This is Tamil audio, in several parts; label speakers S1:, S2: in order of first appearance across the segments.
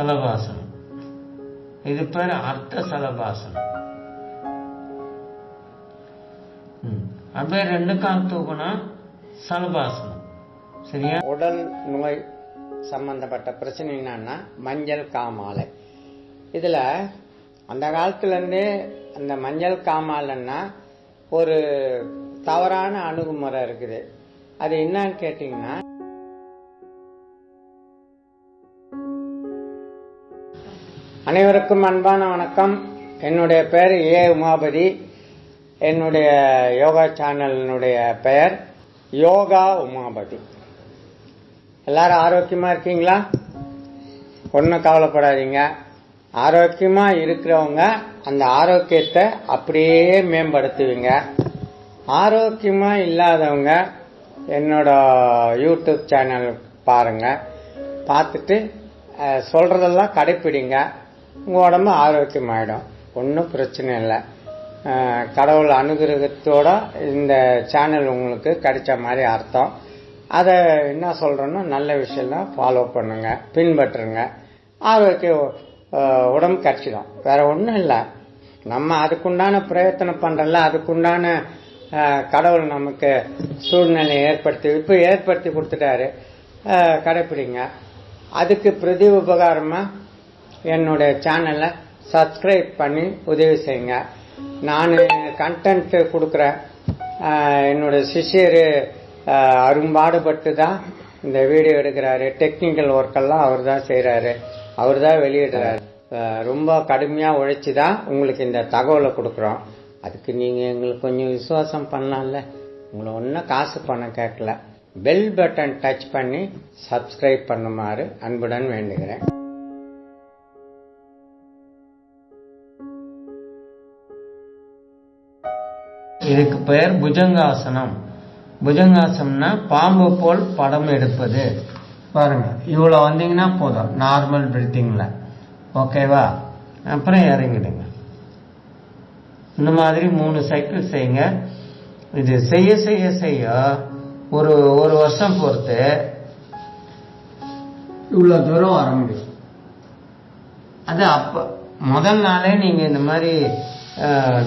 S1: சலபாசனம். இது பேர் அர்த்த சலபாசனம். அப்படியே ரெண்டு கால் தூக்கணும் சலபாசனம். சரியா?
S2: உடல் நோய் சம்பந்தப்பட்ட பிரச்சனை என்னன்னா மஞ்சள் காமாலை. இதுல அந்த காலத்துல இருந்தே அந்த மஞ்சள் காமாலைன்னா ஒரு தவறான அணுகுமுறை இருக்குது. அது என்னன்னு கேட்டீங்கன்னா அனைவருக்கும் அன்பான வணக்கம். என்னுடைய பெயர் ஏ. உமாபதி. என்னுடைய யோகா சேனலினுடைய பெயர் யோகா உமாபதி. எல்லாரும் ஆரோக்கியமா இருக்கீங்களா? ஒன்றும் கவலைப்படாதீங்க. ஆரோக்கியமா இருக்கிறவங்க அந்த ஆரோக்கியத்தை அப்படியே மேம்படுத்துவீங்க. ஆரோக்கியமா இல்லாதவங்க என்னோட யூடியூப் சேனல் பாருங்க. பார்த்துட்டு சொல்கிறதெல்லாம் சொல்றதெல்லாம் கடைப்பிடிங்க. உங்கள் உடம்பு ஆரோக்கியமாயிடும். ஒன்றும் பிரச்சனை இல்லை. கடவுள் அனுகிரகத்தோட இந்த சேனல் உங்களுக்கு கிடைச்ச மாதிரி அர்த்தம். அதை என்ன சொல்றேன்னா நல்ல விஷயம்லாம் ஃபாலோ பண்ணுங்க பின்பற்றுங்க. ஆரோக்கிய உடம்பு கிடைச்சிடும். வேற ஒன்றும் இல்லை. நம்ம அதுக்குண்டான பிரயத்தனம் பண்றோம்ல அதுக்குண்டான கடவுள் நமக்கு சூழ்நிலையை ஏற்படுத்தி இப்போ ஏற்படுத்தி கொடுத்துட்டாரு. கடைப்பிடிங்க. அதுக்கு பிரதி உபகாரமாக என்னுடைய சேனலை சப்ஸ்கிரைப் பண்ணி உதவி செய்யுங்க. நான் கண்டென்ட் கொடுக்குறேன் என்னுடைய சிஷியர் அரும்பாடுபட்டு தான் இந்த வீடியோ எடுக்கிறாரு. டெக்னிக்கல் ஒர்க்கெல்லாம் அவர் தான் செய்கிறாரு அவர் தான் வெளியிடுறாரு. ரொம்ப கடுமையாக உழைச்சி தான் உங்களுக்கு இந்த தகவலை கொடுக்குறோம். அதுக்கு நீங்கள் எங்களுக்கு கொஞ்சம் விசுவாசம் பண்ணலாம்ல. உங்களை ஒன்றும் காசு பணம் கேட்கல. பெல் பட்டன் டச் பண்ணி சப்ஸ்கிரைப் பண்ணுமாறு அன்புடன் வேண்டுகிறேன்.
S1: இதுக்கு பெயர் புஜங்காசனம். புஜங்காசனம்னா பாம்பு போல் படம் எடுப்பது. பாருங்க இவ்வளோ வந்தீங்கன்னா போதும் நார்மல் பிரீத்திங்ல ஓகேவா அப்புறம் இறங்கிடுங்க. இந்த மாதிரி மூணு சைக்கிள் செய்யுங்க. இது செய்ய செய்ய செய்ய ஒரு ஒரு வருஷம் பொறுத்து இவ்வளோ தூரம் வர முடியும். அது அப்ப முதல் நாளே நீங்க இந்த மாதிரி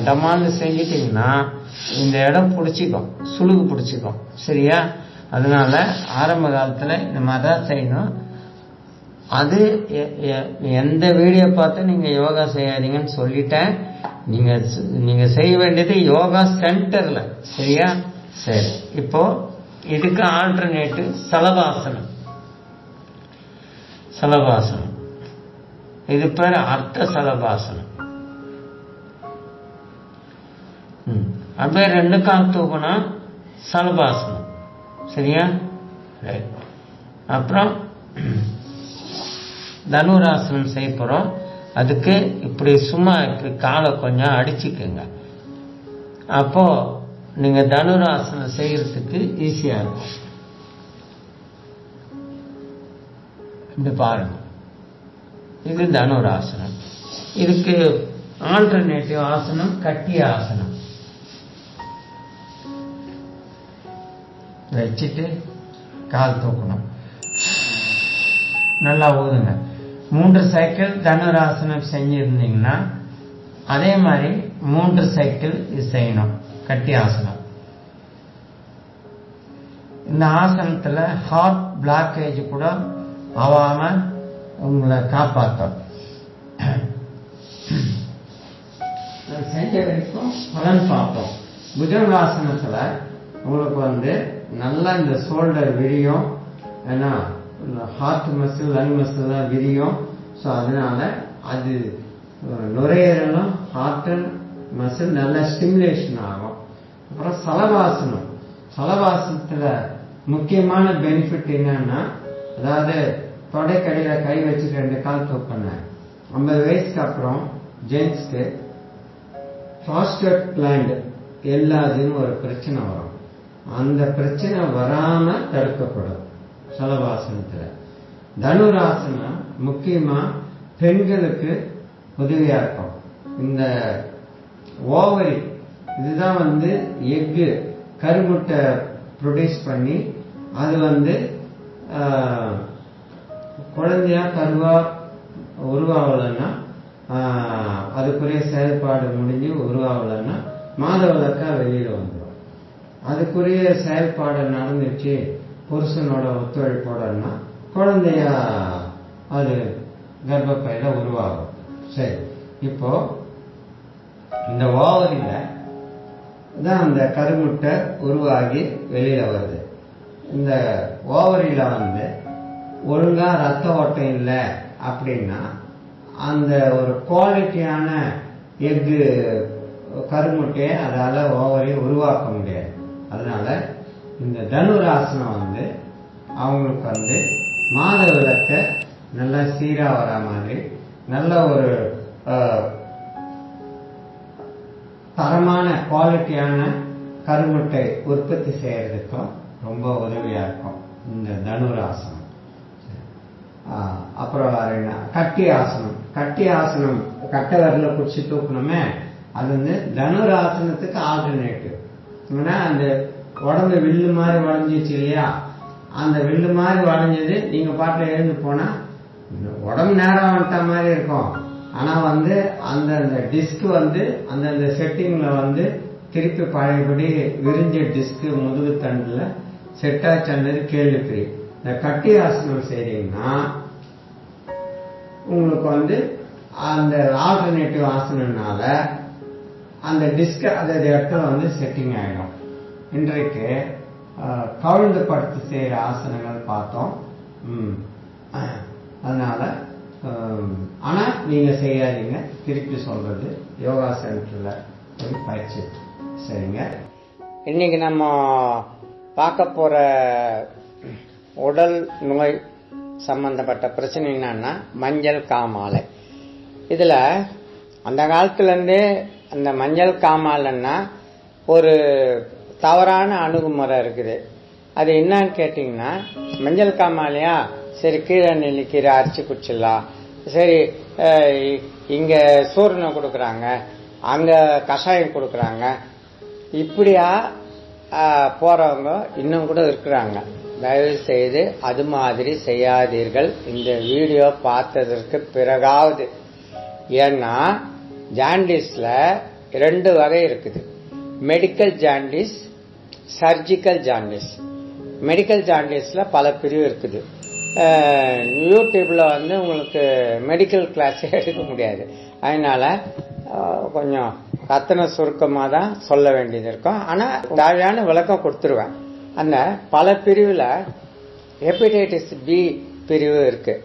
S1: டமால்னு செஞ்சிட்டிங்கன்னா இந்த இடம் பிடிச்சிக்கும் சுழுகு பிடிச்சிக்கும். சரியா? அதனால ஆரம்ப காலத்தில் இந்த மாதிரி தான் செய்யணும். அது எ- எ- எந்த வீடியோ பார்த்து நீங்கள் யோகா செய்யாதீங்கன்னு சொல்லிட்டேன். நீங்கள் நீங்கள் செய்ய வேண்டியது யோகா சென்டரில். சரியா? சரி. இப்போ இதுக்கு ஆல்டர்னேட்டிவ் சலபாசனம் சலபாசனம் இது பேர் அர்த்த சலபாசனம் ம். அப்படியே ரெண்டு கால் தூக்கணும் சலபாசனம். சரியா? ரைட் அப்புறம் தனுராசனம் செய்ய போறோம். அதுக்கு இப்படி சும்மா இப்படி காலை கொஞ்சம் அடிச்சுக்குங்க. அப்போ நீங்க தனுராசனம் செய்யறதுக்கு ஈஸியா இருக்கும். இந்த பாருங்க. இது தனுராசனம். இதுக்கு ஆல்டர்னேட்டிவ் ஆசனம் கட்டிய ஆசனம். வச்சுட்டு கால் தூக்கணும். நல்லா ஊதுங்க. மூன்று சைக்கிள் தனுராசனம் செஞ்சிருந்தீங்கன்னா அதே மாதிரி மூன்று சைக்கிள் இது செய்யணும். கட்டி ஆசனம். இந்த ஆசனத்தில் ஹார்ட் பிளாக்கேஜ் கூட ஆகாம உங்களை காப்பாற்றும் செஞ்ச வரைக்கும் பலன் பார்ப்போம். புஜங்காசனத்துல உங்களுக்கு வந்து நல்லா இந்த ஷோல்டர் விரியும். ஏன்னா ஹார்ட் மசில் லங் மசில் தான் விரியும். ஸோ அதனால அது நுரையீரலும் ஹார்ட் மசில் நல்லா ஸ்டிமுலேஷன் ஆகும். அப்புறம் சலவாசனம். சலவாசனத்துல முக்கியமான பெனிஃபிட் என்னன்னா அதாவது தொடைக்கடையில் கை வச்சுட்டு ரெண்டு கால் தூக்கணும் ஐம்பது வயசுக்கு அப்புறம் ஜென்ஸ்க்கு ஃபாஸ்ட் பிளான்ட் எல்லாதுன்னு ஒரு பிரச்சனை வரும். அந்த பிரச்சனை வராம தடுக்கப்படும். சலவாசனத்துல. தனுராசனம் முக்கியமா பெண்களுக்கு உதவியா இருக்கும். இந்த ஓவரி இதுதான் வந்து எஃகு கருமுட்டை ப்ரொடியூஸ் பண்ணி அது வந்து குழந்தையா கருவா
S3: உருவாகலைன்னா அதுக்குரிய செயல்பாடு முடிஞ்சு உருவாகலைன்னா மாதவிளக்கா வெளியில வந்து அதுக்குரிய செயல்பாடு நடந்துச்சு. புருஷனோட ஒத்துழைப்போடன்னா குழந்தையா அது கர்ப்பப்பையில உருவாகும். சரி இப்போ இந்த ஓவரியில் தான் அந்த கருமுட்டை உருவாகி வெளியில வருது. இந்த ஓவரியில் வந்து ஒழுங்கா ரத்த ஓட்டம் இல்லை அப்படின்னா அந்த ஒரு குவாலிட்டியான எஃகு கருமுட்டையை அதால ஓவரி உருவாக்க முடியாது. அதனால இந்த தனுராசனம் வந்து அவங்களுக்கு வந்து மாத விளக்க நல்லா சீரா வரா மாதிரி நல்ல ஒரு தரமான குவாலிட்டியான கருமுட்டை உற்பத்தி செய்யறதுக்கும் ரொம்ப உதவியா இருக்கும் இந்த தனுராசனம். அப்புறம் வேற என்ன? கட்டி ஆசனம். கட்டி ஆசனம் கட்டை வரல பிடிச்சி தூக்கணுமே அது வந்து தனுராசனத்துக்கு ஆல்டர்னேட்டிவ் ஏன்னா அந்த உடம்பு வில்லு மாதிரி வளைஞ்சிச்சு இல்லையா? அந்த வில்லு மாதிரி வளைஞ்சது நீங்க பாட்டில் எழுந்து போனா இந்த உடம்பு நேரம் வந்துட்ட மாதிரி இருக்கும். ஆனா வந்து அந்த டிஸ்க் வந்து அந்தந்த செட்டிங்ல வந்து திருப்பி பழையபடி விரிஞ்ச டிஸ்க் முதுகு தண்டுல செட் ஆச்சுன்றது கேள்விக்குறி. இந்த கட்டி ஆசனம் செய்றீங்கன்னா உங்களுக்கு வந்து அந்த ஆல்டர்னேட்டிவ் ஆசனம்னால அந்த டிஸ்க் அந்த இடத்துல வந்து செட்டிங் ஆகிடும் இன்றைக்கு கவிழ்ந்து படுத்து செய்யற ஆசனங்கள் பார்த்தோம். ம். அதனால அஹ், ஆனா நீங்க செய்யாதீங்க. திருப்பி சொல்றது யோகா சென்டர்ல போய் பயிற்சி சரிங்க
S1: இன்னைக்கு நம்ம பார்க்க போற உடல் நோய் சம்பந்தப்பட்ட பிரச்சனை என்னன்னா மஞ்சள் காமாலை. இதுல அந்த காலத்துல அந்த மஞ்சள் காமாலைன்னா ஒரு தவறான அணுகுமுறை இருக்குது. அது என்னன்னு கேட்டிங்கன்னா மஞ்சள் காமாலையா? சரி கீழே நெல்லிக்கீரை அரைச்சி குடிச்சிடலாம். சரி இங்கே சூரியனை கொடுக்குறாங்க. அங்கே கஷாயம் கொடுக்குறாங்க. இப்படியா போகிறவங்க இன்னும் கூட இருக்கிறாங்க. தயவு செய்து அது மாதிரி செய்யாதீர்கள். இந்த வீடியோ பார்த்ததற்கு பிறகாவது. ஏன்னா ஜாண்டிஸ்ல ரெண்டு வகை இருக்குது. Medical jaundice surgical jaundice medical ஜாண்டிஸ்ல பல பிரிவு இருக்குது. யூடியூப்பில் யூடியூப்ல வந்து உங்களுக்கு மெடிக்கல் கிளாஸ் எடுக்க முடியாது. அதனால கொஞ்சம் ரத்தன சுருக்கமாக தான் சொல்ல வேண்டியது இருக்கும். ஆனால் தேவையான விளக்கம் கொடுத்துருவேன். அந்த பல பிரிவில் ஹெப்படைட்டிஸ் பி பிரிவு இருக்கு.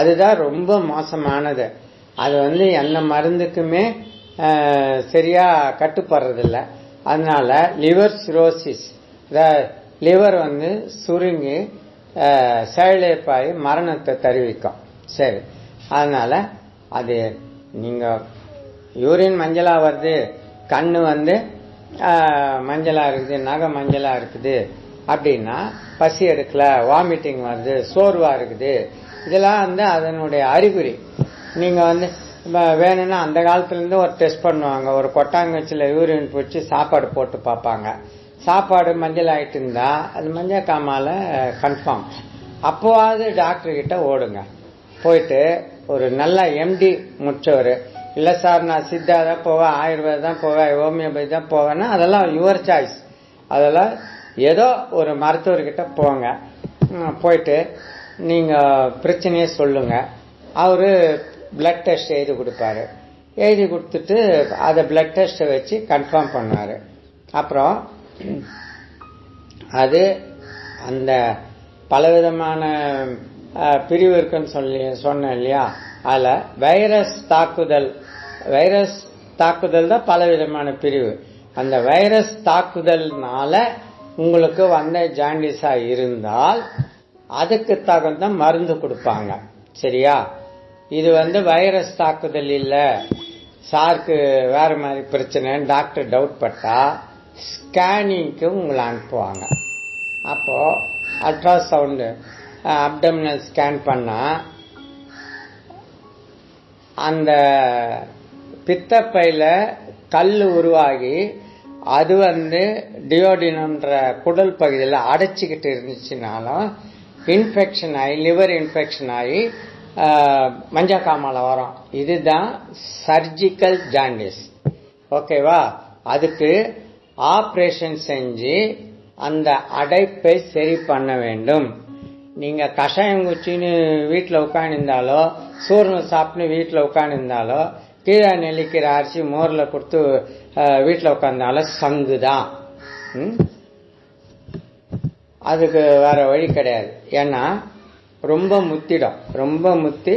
S1: அதுதான் ரொம்ப மோசமானது. அது வந்து எந்த மருந்துக்குமே சரியாக சரியா கட்டுப்படுறதில்ல. அதனால லிவர் சிரோசிஸ் லிவர் வந்து சுருங்கி செயலிழப்பாகி மரணத்தை தருவிக்கும். சரி. அதனால அது நீங்க யூரின் மஞ்சளா வருது கண்ணு வந்து மஞ்சளாக மஞ்சளா இருக்குது நகை மஞ்சளா இருக்குது அப்படின்னா பசி எடுக்கல வாமிட்டிங் வருது சோர்வா இருக்குது. இதெல்லாம் வந்து அதனுடைய அறிகுறி. நீங்கள் வந்து வேணும்னா அந்த காலத்துலேருந்து ஒரு டெஸ்ட் பண்ணுவாங்க. ஒரு கொட்டாங்கச்சில யூரின் பிடிச்சி சாப்பாடு போட்டு பார்ப்பாங்க. சாப்பாடு மஞ்சள் ஆகிட்டு இருந்தால் அது மஞ்சள் காமால கன்ஃபார்ம் அப்போவாவது டாக்டர்கிட்ட ஓடுங்க. போயிட்டு ஒரு நல்ல எம்டி முடிச்சவர். இல்லை சார் நான் சித்தா தான் போவேன் ஆயுர்வேதம் தான் போவேன் ஹோமியோபதி தான் போவேன்னா அதெல்லாம் யுவர் சாய்ஸ் அதெல்லாம் ஏதோ ஒரு மருத்துவர்கிட்ட போங்க. போயிட்டு நீங்கள் பிரச்சனையை சொல்லுங்கள் அவர் பிளட் டெஸ்ட் எழுதி கொடுப்பாரு. எழுதி கொடுத்துட்டு அதை பிளட் டெஸ்ட்டை வச்சு கன்ஃபார்ம் பண்ணார். அப்புறம் அது அந்த பலவிதமான பிரிவு இருக்குன்னு சொல்லி சொன்னேன் இல்லையா? அதில் வைரஸ் தாக்குதல் வைரஸ் தாக்குதல் தான் பலவிதமான பிரிவு. அந்த வைரஸ் தாக்குதல்னால உங்களுக்கு வந்த ஜாண்டிஸாக இருந்தால் அதுக்கு தகுந்த மருந்து கொடுப்பாங்க. சரியா? இது வந்து வைரஸ் தாக்குதல் இல்ல. சாருக்கு வேற மாதிரி பிரச்சனைன்னு டாக்டர் டவுட் பட்டா ஸ்கேனிங்க்கு உங்களை அனுப்புவாங்க. அப்போ அல்ட்ராசவுண்டு அப்டமினல் ஸ்கேன் பண்ணா அந்த பித்தப்பையில கல் உருவாகி அது வந்து டியோடினம்ன்ற குடல் பகுதியில் அடைச்சிக்கிட்டு இருந்துச்சுனாலும் இன்ஃபெக்ஷன் ஆகி லிவர் இன்ஃபெக்ஷன் ஆகி மஞ்சள் காமால வரும். இதுதான் சர்ஜிக்கல் ஜாண்டிஸ் ஓகேவா? அதுக்கு ஆப்ரேஷன் செஞ்சு அந்த அடைப்பை சரி பண்ண வேண்டும். நீங்க கஷாயம் குச்சின்னு வீட்டில் உட்காந்துருந்தாலோ சூர்ண சாப்பிட்டு வீட்டில் உட்காந்துருந்தாலோ கீழே நெல்லிக்கிற அரிசி மோரில் கொடுத்து வீட்டில் உட்காந்தாலும் சங்கு தான் அதுக்கு வேற வழி கிடையாது. ஏன்னா ரொம்ப முத்திடும். ரொம்ப முத்தி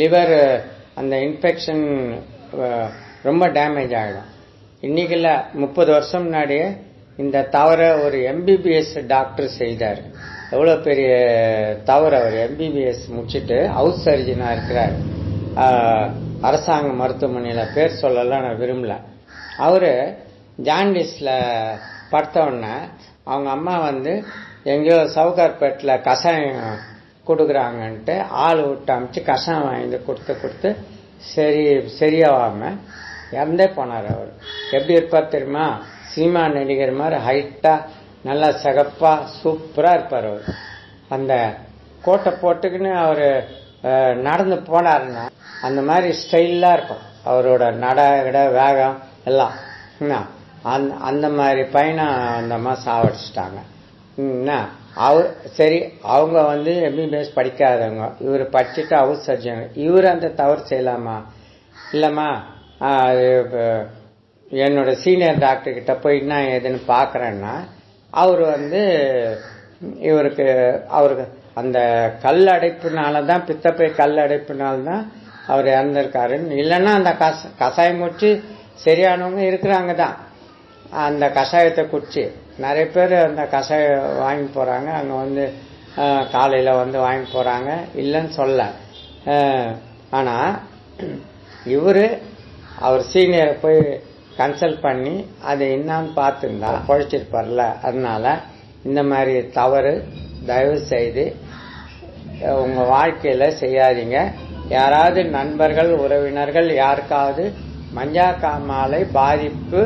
S1: லிவர் அந்த இன்ஃபெக்ஷன் ரொம்ப டேமேஜ் ஆகிடும் இன்னைக்குல முப்பது வருஷம் முன்னாடியே இந்த தவறை ஒரு எம்பிபிஎஸ் டாக்டர் செய்தார். எவ்வளோ பெரிய தவறு அவர் எம்பிபிஎஸ் முடிச்சுட்டு ஹவுஸ் சர்ஜனாக இருக்கிறார். அரசாங்க மருத்துவமனையில் பேர் சொல்லலாம் நான் விரும்பல. அவர் ஜாண்டிஸில் படுத்த உடனே அவங்க அம்மா வந்து எங்கேயோ சவுகார்பேட்டில் கஷாயம் கொடுக்குறாங்கன்ட்டு ஆள் விட்டு அமிச்சு கஷாயம் வாங்கி கொடுத்து கொடுத்து சரி சரியாகாம இறந்தே போனார் அவர். எப்படி இருப்பார் தெரியுமா? சினிமா நடிகர் மாதிரி ஹைட்டாக நல்லா சிகப்பாக சூப்பராக இருப்பார் அவர். அந்த கோட்டை போட்டுக்கின்னு அவர் நடந்து போனாருன்னா அந்த மாதிரி ஸ்டைலாக இருக்கும். அவரோட நட கிட வேகம் எல்லாம். என்ன? அந்த அந்த மாதிரி பையனை அந்த அம்மா சாவடிச்சிட்டாங்க. என்ன? அவர் சரி அவங்க வந்து எம்பிபிஎஸ் படிக்காதவங்க. இவர் படிச்சுட்டு அவர் சர்ஜன் இவர் அந்த தவறு செய்யலாமா? இல்லைம்மா என்னோட சீனியர் டாக்டர் கிட்ட போய் என்ன ஏதுன்னு பார்க்குறேன்னா அவர் வந்து இவருக்கு அவருக்கு அந்த கல் அடைப்புனால தான் பித்தப்பை கல் அடைப்புனால தான் அவர் இறந்திருக்காருன்னு. இல்லைன்னா அந்த கச கஷாயம் குடிச்சு சரியானவங்க இருக்கிறாங்க தான் அந்த கஷாயத்தை குடிச்சு நிறைய பேர் அந்த கஷாயம் வாங்கி போகிறாங்க அங்கே வந்து காலையில் வந்து வாங்கி போகிறாங்க இல்லைன்னு சொல்ல. ஆனால் இவர் அவர் சீனியரை போய் கன்சல்ட் பண்ணி அது என்னான்னு பார்த்துருந்தா குழைச்சிருப்பார்ல அதனால் இந்த மாதிரி தவறு தயவு செய்து உங்கள் வாழ்க்கையில் செய்யாதீங்க. யாராவது நண்பர்கள் உறவினர்கள் யாருக்காவது மஞ்சா காமாலை பாதிப்பு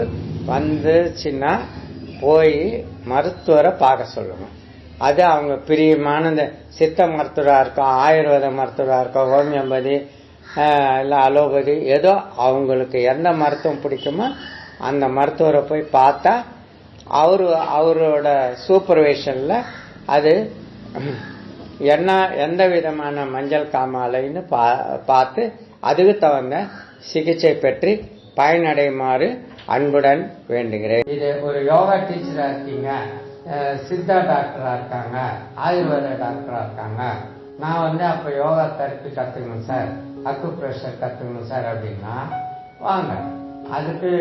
S1: வந்துச்சுன்னா போய் மருத்துவரை பார்க்க சொல்லணும். அது அவங்க பிரியமான இந்த சித்த மருத்துவராக இருக்கும் ஆயுர்வேத மருத்துவராக இருக்கும் ஹோமியோபதி இல்லை அலோபதி ஏதோ அவங்களுக்கு எந்த மருத்துவம் பிடிக்குமோ அந்த மருத்துவரை போய் பார்த்தா அவரு அவரோட சூப்பர்வேஷனில் அது என்ன எந்த விதமான மஞ்சள் காமாலைன்னு பா பார்த்து அதுக்கு தகுந்த சிகிச்சை பெற்று பயனடையுமாறு அன்புடன் வேண்டுகிறேன். இது ஒரு யோகா டீச்சரா இருக்கீங்க. சித்தா டாக்டரா இருக்காங்க. ஆயுர்வேத டாக்டரா இருக்காங்க. நான் வந்து அப்ப யோகா தெரப்பி கத்துக்கணும் சார். அக்கு பிரஷர் கத்துக்கணும் சார் அப்படின்னா வாங்க. அதுக்கு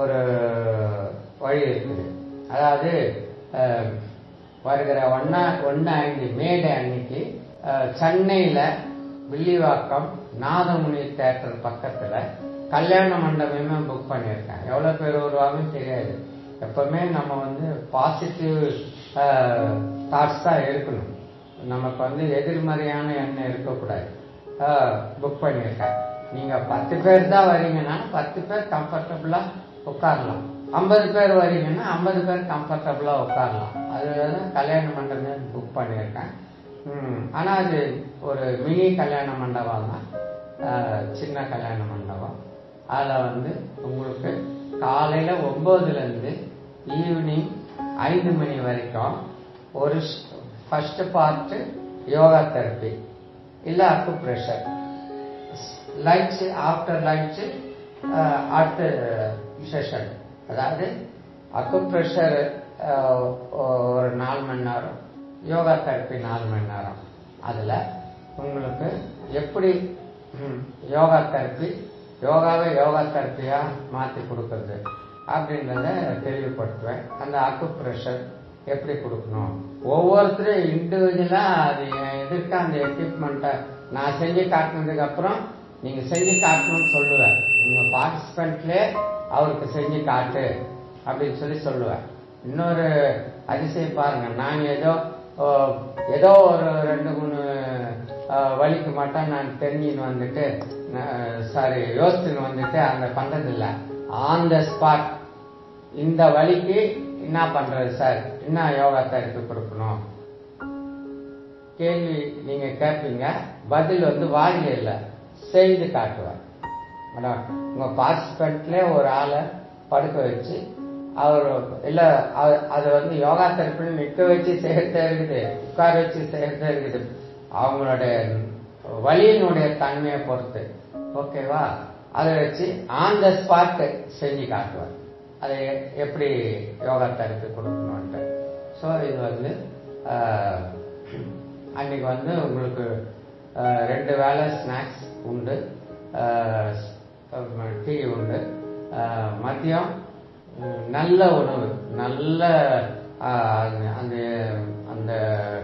S1: ஒரு வழி இருக்குது. அதாவது வருகிற ஒன்னா ஒன்னு ஐந்து மேடை அன்னைக்கு சென்னையில் சென்னையில வில்லிவாக்கம் நாதமுனி தேட்டர் பக்கத்துல கல்யாண மண்டபமே புக் பண்ணியிருக்கேன். எவ்வளோ பேர் வருவாங்கன்னு தெரியாது. எப்பவுமே நம்ம வந்து பாசிட்டிவ் தாட்ஸ் தான் இருக்கணும். நமக்கு வந்து எதிர்மறையான எண்ணம் இருக்கக்கூடாது. புக் பண்ணியிருக்கேன். நீங்கள் பத்து பேர் தான் வரீங்கன்னா பத்து பேர் கம்ஃபர்டபுளாக உட்காரலாம். ஐம்பது பேர் வரீங்கன்னா ஐம்பது பேர் கம்ஃபர்டபுளாக உட்காரலாம். அதுதான் கல்யாண மண்டபமே புக் பண்ணியிருக்கேன். ஆனால் அது ஒரு மினி கல்யாண மண்டபம் தான். சின்ன கல்யாண மண்டபம். அதில் வந்து உங்களுக்கு காலையில் ஒம்போதுலேருந்து ஈவினிங் ஐந்து மணி வரைக்கும் ஒரு ஃபஸ்ட்டு பார்ட்டு யோகா தெரப்பி இல்லை acupressure lunch after lunch அடுத்த செஷன் அதாவது அக்கு ப்ரெஷர் ஒரு நாலு மணி நேரம் யோகா தெரப்பி நாலு மணி நேரம். அதில் உங்களுக்கு எப்படி ம், யோகா தெரப்பி யோகாவை யோகா தெரப்பியா மாற்றி கொடுக்கறது அப்படின்றத தெளிவுபடுத்துவேன். அந்த அக்குப்ரெஷர் எப்படி கொடுக்கணும்? ஒவ்வொருத்தரும் இண்டிவிஜுவலா அது எதிர்க்க அந்த எக்யூப்மெண்ட்டை நான் செஞ்சு காட்டினதுக்கு அப்புறம் நீங்க செஞ்சு காட்டணும்னு சொல்லுவேன். நீங்க பார்ட்டிசிபெண்ட்லே அவருக்கு செஞ்சு காட்டு அப்படின்னு சொல்லி சொல்லுவேன். இன்னொரு அதிசயம் பாருங்க. நான் ஏதோ ஏதோ ஒரு ரெண்டு மூணு வழிக்கு வலிக்கு மட்டும் நான் தெரிஞ்சுன்னு வந்துட்டு சாரி யோசிச்சுன்னு வந்துட்டு அந்த பண்றது இல்ல. ஆன் த ஸ்பாட் இந்த வழிக்கு என்ன பண்றது சார்? என்ன யோகா எடுத்து கொடுக்கணும்? கேள்வி நீங்க கேட்பீங்க பதில் வந்து வாழ்க்கை இல்ல. செய்து காட்டுவார். மேடம் உங்க பார்ட்டிசிபெண்ட்ல ஒரு ஆளை படுக்க வச்சு அவர் இல்ல அது வந்து யோகா தெரப்பின்னு நிக்க வச்சு செய்யறதா இருக்குது உட்கார வச்சு செய்யறதா இருக்குது. அவங்களுடைய வலியினுடைய தன்மையை பொறுத்து. ஓகேவா அதை வச்சு ஆன் த ஸ்பாட் செஞ்சு காட்டுவேன் அதை எப்படி யோகா தெரப்பி கொடுக்கணும்ட்டு ஸோ இது வந்து அன்னைக்கு வந்து உங்களுக்கு ரெண்டு வேளை ஸ்நாக்ஸ் உண்டு. டீ உண்டு. மதியம் நல்ல உணவு. நல்ல அந்த அந்த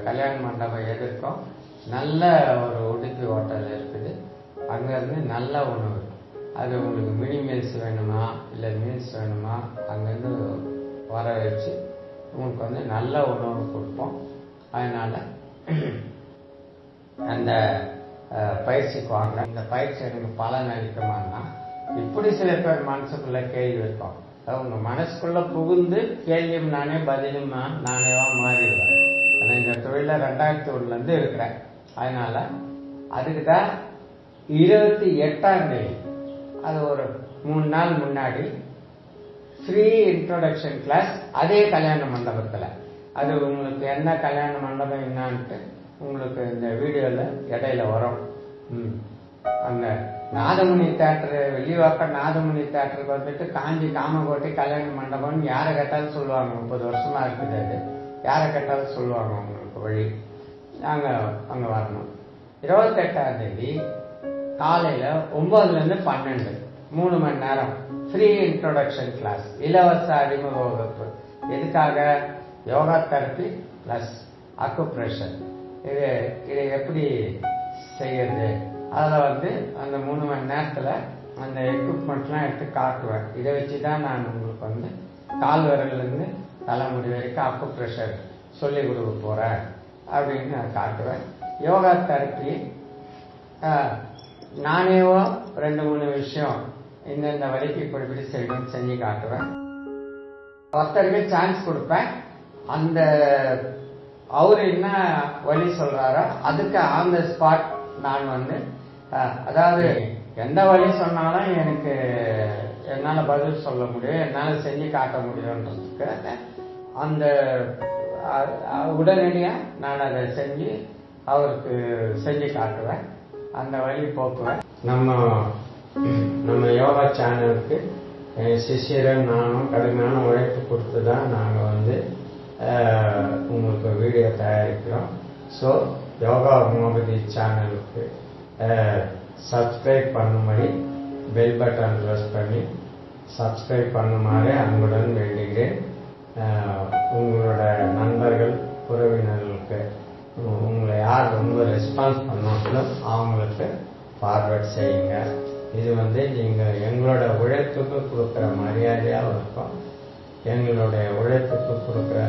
S1: கல்யாண மண்டபம் எதிர்க்கும் நல்ல ஒரு உடுப்பி ஹோட்டல் இருக்குது. அங்கேருந்து நல்ல உணவு. அது உங்களுக்கு மினி மீல்ஸ் வேணுமா இல்லை மீல்ஸ் வேணுமா அங்கேருந்து வர வச்சு உங்களுக்கு வந்து நல்ல உணவு கொடுப்போம். அதனால் அந்த பயிற்சிக்கு வாங்க. இந்த பயிற்சி எனக்கு பலன் அளிக்குமானா இப்படி சில பேர் மனசுக்குள்ள கேள்வி இருக்கும் அவங்க உங்க மனசுக்குள்ள புகுந்து கேள்வியும் நானே பதிலும் நானேவா மாறிடுவேன். ஆனால் இந்த தொழில ரெண்டாயிரத்தி ஒன்றுலேருந்து இருக்கிறேன் அதனால அதுக்கு தான் இருபத்தி எட்டாம் தேதி அது ஒரு மூணு நாள் முன்னாடி ஃப்ரீ இன்ட்ரோடக்ஷன் கிளாஸ் அதே கல்யாண மண்டபத்தில். அது உங்களுக்கு என்ன கல்யாண மண்டபம் என்னான்ட்டு உங்களுக்கு இந்த வீடியோவில் இடையில வரும். ம். அந்த நாதமுனி தேட்டரு வெள்ளிவாக்கம் நாதமுனி தேட்டருக்கு வந்துட்டு காஞ்சி காமகோட்டை கல்யாண மண்டபம்னு யாரை கேட்டாலும் சொல்லுவாங்க. முப்பது வருஷமா இருக்குது அது. யாரை கேட்டாலும் சொல்லுவாங்க உங்களுக்கு வழி. நாங்கள் அங்கே வரணும். இருபத்தெட்டாம் தேதி காலையில் ஒம்பதுலேருந்து பன்னெண்டு மூணு மணி நேரம். ஃப்ரீ இன்ட்ரோடக்ஷன் கிளாஸ் இலவச அறிமுக வகுப்பு எதுக்காக? யோகா தெரப்பி ப்ளஸ் அக்குப்ரெஷர் இது இதை எப்படி செய்யறது? அதில் வந்து அந்த மூணு மணி நேரத்தில் அந்த எக்யூப்மெண்ட்லாம் எடுத்து காட்டுவேன். இதை வச்சு தான் நான் உங்களுக்கு வந்து கால் விரல்லேருந்து தலைமுடி வரைக்கும் அக்கு ப்ரெஷர் கொடுக்க போகிறேன் அப்படின்னு நான் காட்டுவேன். யோகா தெரப்பி நானேவோ ரெண்டு மூணு விஷயம் இந்தந்த வழிக்கு இப்படி இப்படி செய்யணும் செஞ்சு காட்டுவேன். ஒருத்தருக்கு சான்ஸ் கொடுப்பேன். அந்த அவர் என்ன வழி சொல்றாரோ அதுக்கு ஆன் த ஸ்பாட் நான் வந்து அதாவது எந்த வழி சொன்னாலும் எனக்கு என்னால் பதில் சொல்ல முடியும் என்னால் செஞ்சு காட்ட முடியுன்றதுக்கு அந்த உடனடியாக நான் அதை செஞ்சு அவருக்கு செஞ்சு காட்டுவேன். அந்த வழி போக்குவேன். நம்ம நம்ம யோகா சேனலுக்கு சிஷியரன் நானும் கடுமையான உழைப்பு கொடுத்து தான் நாங்கள் வந்து உங்களுக்கு வீடியோ தயாரிக்கிறோம். ஸோ யோகா உமாபதி சேனலுக்கு சப்ஸ்கிரைப் பண்ணும்படி பெல் பட்டன் ப்ரெஸ் பண்ணி சப்ஸ்கிரைப் பண்ணுமாறு அன்புடன் வேண்டுகிறேன். உங்களோட நண்பர்கள் உறவினர்களுக்கு உங்களை யார் ரொம்ப ரெஸ்பான்ஸ் பண்ணாங்களோ அவங்களுக்கு ஃபார்வர்ட் செய்யுங்க. இது வந்து நீங்கள் எங்களோட உழைப்புக்கு கொடுக்குற மரியாதையாக இருக்கும். எங்களுடைய உழைப்புக்கு கொடுக்குற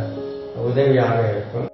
S1: உதவியாக இருக்கும்.